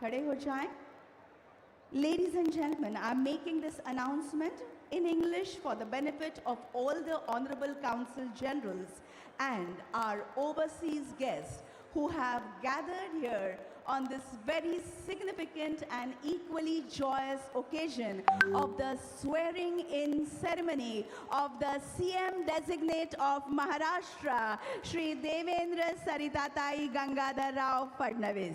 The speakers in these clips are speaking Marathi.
खड़े हो जाएं Ladies and gentlemen, I'm making this announcement in English for the benefit of all the Honorable Council Generals and our overseas guests who have gathered here on this very significant and equally joyous occasion of the swearing in ceremony of the CM designate of Maharashtra, Shri Devendra Saritatai Gangadhar Rao Fadnavis.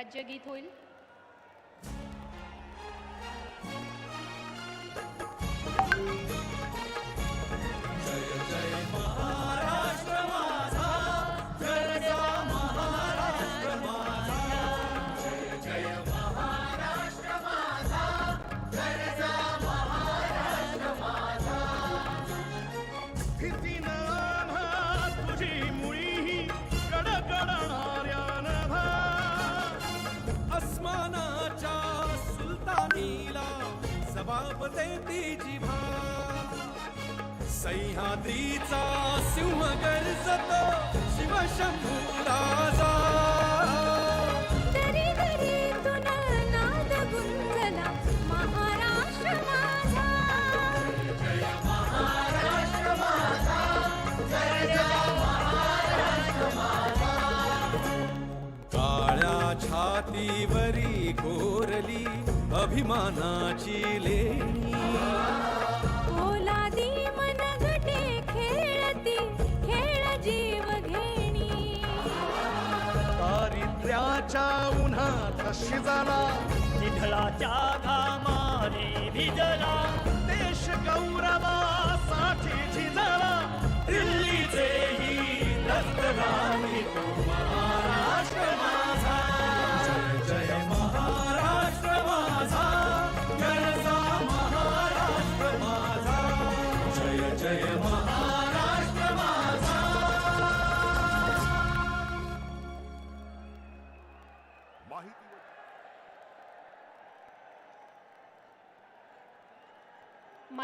राज्यगीत होईल. देती जिभा सह्याद्रीचा सिंह गर्जतो शिवशंभू राजा दरी दरीतून नाद गुंजला महाराष्ट्र माझा. काळ्या छातीवरी कोरली अभिमानाची लेणी उन्हात शिजला विठ्ठलाच्या घामाने भिजला देश गौरवा.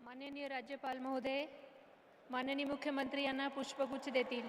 माननीय राज्यपाल महोदय माननीय मुख्यमंत्री यांना पुष्पगुच्छ देतील.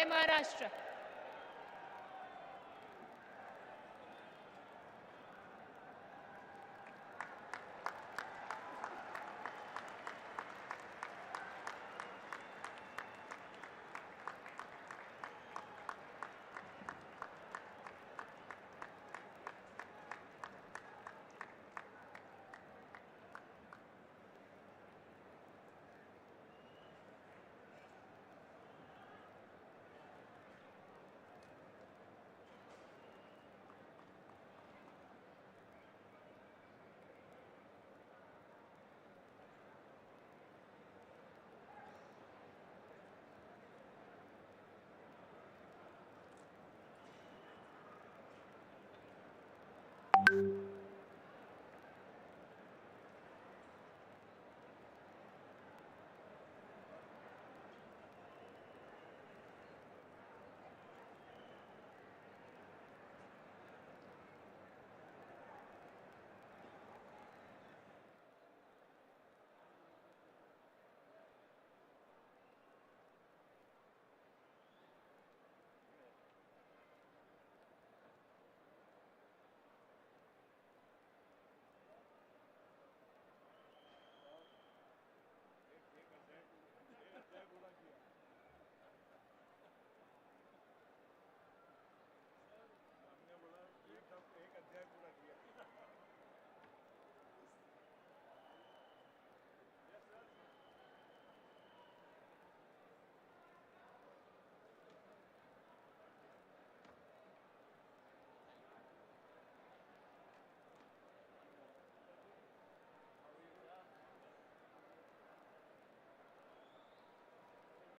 जय महाराष्ट्र.